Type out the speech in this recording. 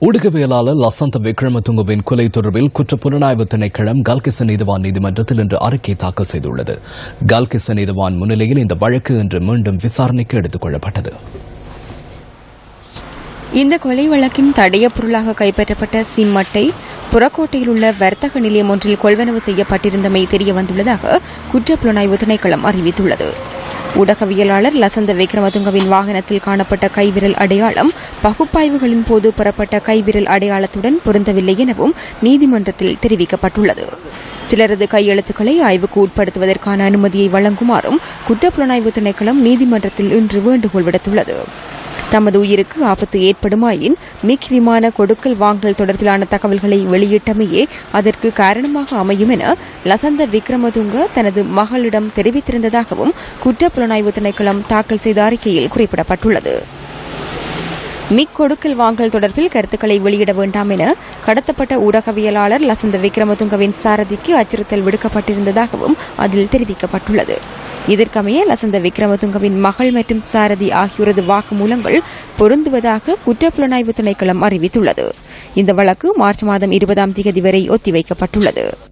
ஊடகவியலாளர் லசந்த விக்ரமதுங்கவின் கொலை தொடர்பில் குற்றப்புலனாய்வு திணைக்களம் கல்கிசன் நீதிவான் நீதிமன்றத்தில் இன்று அறிக்கை தாக்கல் செய்துள்ளது. கல்கிசன் நீதிவான் முன்னிலையில் இந்த வழக்கு இன்று மீண்டும் விசாரணைக்கு எடுத்துக் கொள்ளப்பட்டது. இந்த கொலை வழக்கின் தடைய பொருளாக கைப்பற்றப்பட்ட சிம்மட்டை புறக்கோட்டையில் உள்ள வர்த்தக நிலையம் ஒன்றில் கொள்வனவு செய்யப்பட்டிருந்தமை தெரிய வந்துள்ளதாக குற்றப்புலனாய்வு திணைக்களம் அறிவித்துள்ளது. ஊடகவியலாளர் லசந்த விக்ரமதுங்கவின் வாகனத்தில் காணப்பட்ட கைவிரல் அடையாளம் பகுப்பாய்வுகளின் போது பெறப்பட்ட கைவிரல் அடையாளத்துடன் பொருந்தவில்லை எனவும் நீதிமன்றத்தில் தெரிவிக்கப்பட்டுள்ளது. சிலரது கையெழுத்துக்களை ஆய்வுக்கு உட்படுத்துவதற்கான அனுமதியை வழங்குமாறும் குற்றப்புலனாய்வு திணைக்களம் நீதிமன்றத்தில் இன்று வேண்டுகோள் விடுத்துள்ளது. தமது உயிருக்கு ஆபத்து ஏற்படுமாயின் மிக் விமான கொடுக்கல் வாங்கல் தொடர்பிலான தகவல்களை வெளியிட்டமையே அதற்கு காரணமாக அமையும் என லசந்த விக்ரமதுங்க தனது மகளிடம் தெரிவித்திருந்ததாகவும் குற்றப்புலனாய்வு திணைக்களம் தாக்கல் செய்த அறிக்கையில் குறிப்பிடப்பட்டுள்ளது. மிக் கொடுக்கல் வாங்கல் தொடர்பில் கருத்துக்களை வெளியிட வேண்டாம் என கடத்தப்பட்ட ஊடகவியலாளர் லசந்த விக்ரமதுங்கவின் சாரதிக்கு அச்சுறுத்தல் விடுக்கப்பட்டிருந்ததாகவும் அதில் தெரிவிக்கப்பட்டுள்ளது. இதற்கமைய லசந்த விக்ரமதுங்கவின் மகள் மற்றும் சாரதி ஆகியோரது வாக்குமூலங்கள் பொருந்துவதாக குற்றப்புலனாய்வு திணைக்களம் அறிவித்துள்ளது. இந்த வழக்கு மார்ச் மாதம் இருபதாம் தேதி வரை ஒத்திவைக்கப்பட்டுள்ளது.